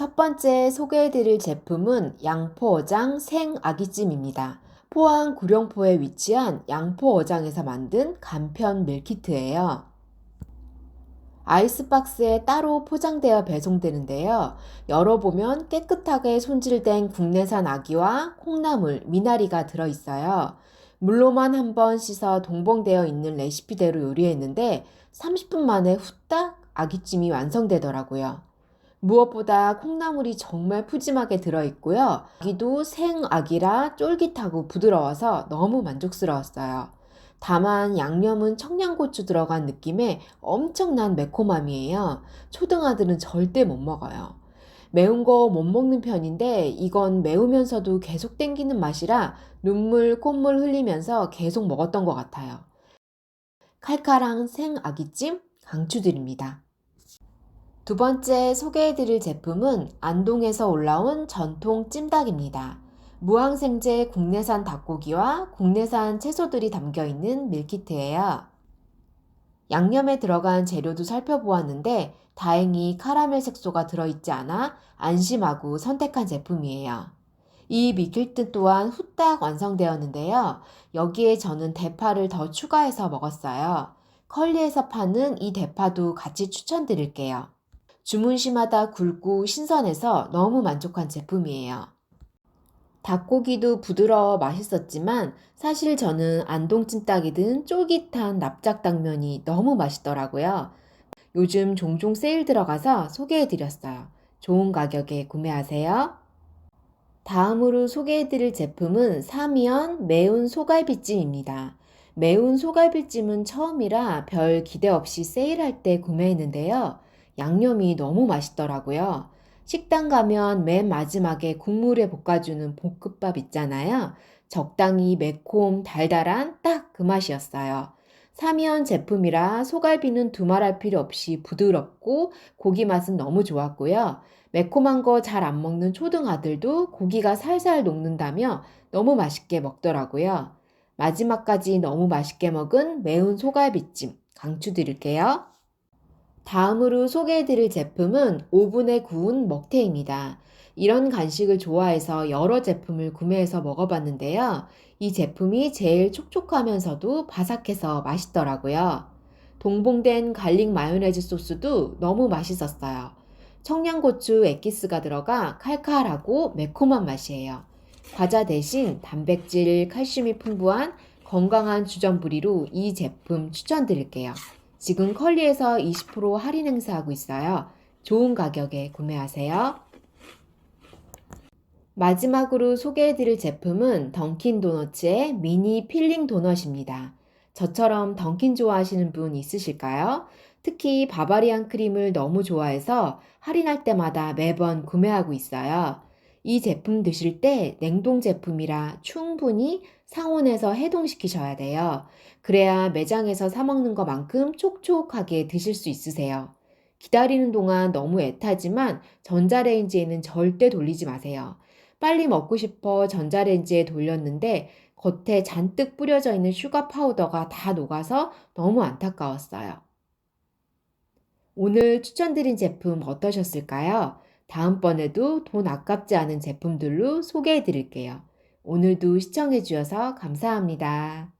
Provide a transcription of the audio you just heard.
첫 번째 소개해드릴 제품은 양포어장 생아기찜입니다. 포항 구룡포에 위치한 양포어장에서 만든 간편 밀키트예요. 아이스박스에 따로 포장되어 배송되는데요. 열어보면 깨끗하게 손질된 국내산 아기와 콩나물, 미나리가 들어있어요. 물로만 한 번 씻어 동봉되어 있는 레시피대로 요리했는데 30분 만에 후딱 아기찜이 완성되더라고요. 무엇보다 콩나물이 정말 푸짐하게 들어있고요. 아기도 생아기라 쫄깃하고 부드러워서 너무 만족스러웠어요. 다만 양념은 청양고추 들어간 느낌의 엄청난 매콤함이에요. 초등아들은 절대 못 먹어요. 매운 거 못 먹는 편인데 이건 매우면서도 계속 땡기는 맛이라 눈물, 콧물 흘리면서 계속 먹었던 것 같아요. 칼칼한 생아기찜 강추드립니다. 두 번째 소개해드릴 제품은 안동에서 올라온 전통 찜닭입니다. 무항생제 국내산 닭고기와 국내산 채소들이 담겨 있는 밀키트예요. 양념에 들어간 재료도 살펴보았는데 다행히 카라멜 색소가 들어있지 않아 안심하고 선택한 제품이에요. 이 밀키트 또한 후딱 완성되었는데요. 여기에 저는 대파를 더 추가해서 먹었어요. 컬리에서 파는 이 대파도 같이 추천드릴게요. 주문 시마다 굵고 신선해서 너무 만족한 제품이에요. 닭고기도 부드러워 맛있었지만 사실 저는 안동찜닭이든 쫄깃한 납작당면이 너무 맛있더라고요. 요즘 종종 세일 들어가서 소개해드렸어요. 좋은 가격에 구매하세요. 다음으로 소개해드릴 제품은 사미연 매운 소갈비찜입니다. 매운 소갈비찜은 처음이라 별 기대 없이 세일할 때 구매했는데요. 양념이 너무 맛있더라고요. 식당 가면 맨 마지막에 국물에 볶아주는 볶음밥 있잖아요. 적당히 매콤, 달달한 딱 그 맛이었어요. 사미연 제품이라 소갈비는 두말할 필요 없이 부드럽고 고기 맛은 너무 좋았고요. 매콤한 거 잘 안 먹는 초등아들도 고기가 살살 녹는다며 너무 맛있게 먹더라고요. 마지막까지 너무 맛있게 먹은 매운 소갈비찜 강추드릴게요. 다음으로 소개해드릴 제품은 오븐에 구운 먹태입니다. 이런 간식을 좋아해서 여러 제품을 구매해서 먹어봤는데요. 이 제품이 제일 촉촉하면서도 바삭해서 맛있더라고요. 동봉된 갈릭 마요네즈 소스도 너무 맛있었어요. 청양고추 엑기스가 들어가 칼칼하고 매콤한 맛이에요. 과자 대신 단백질, 칼슘이 풍부한 건강한 주전부리로 이 제품 추천드릴게요. 지금 컬리에서 20% 할인 행사하고 있어요. 좋은 가격에 구매하세요. 마지막으로 소개해드릴 제품은 던킨 도너츠의 미니 필링 도넛입니다. 저처럼 던킨 좋아하시는 분 있으실까요? 특히 바바리안 크림을 너무 좋아해서 할인할 때마다 매번 구매하고 있어요. 이 제품 드실 때 냉동 제품이라 충분히 상온에서 해동시키셔야 돼요. 그래야 매장에서 사먹는 것만큼 촉촉하게 드실 수 있으세요. 기다리는 동안 너무 애타지만 전자레인지에는 절대 돌리지 마세요. 빨리 먹고 싶어 전자레인지에 돌렸는데 겉에 잔뜩 뿌려져 있는 슈가 파우더가 다 녹아서 너무 안타까웠어요. 오늘 추천드린 제품 어떠셨을까요? 다음번에도 돈 아깝지 않은 제품들로 소개해 드릴게요. 오늘도 시청해 주셔서 감사합니다.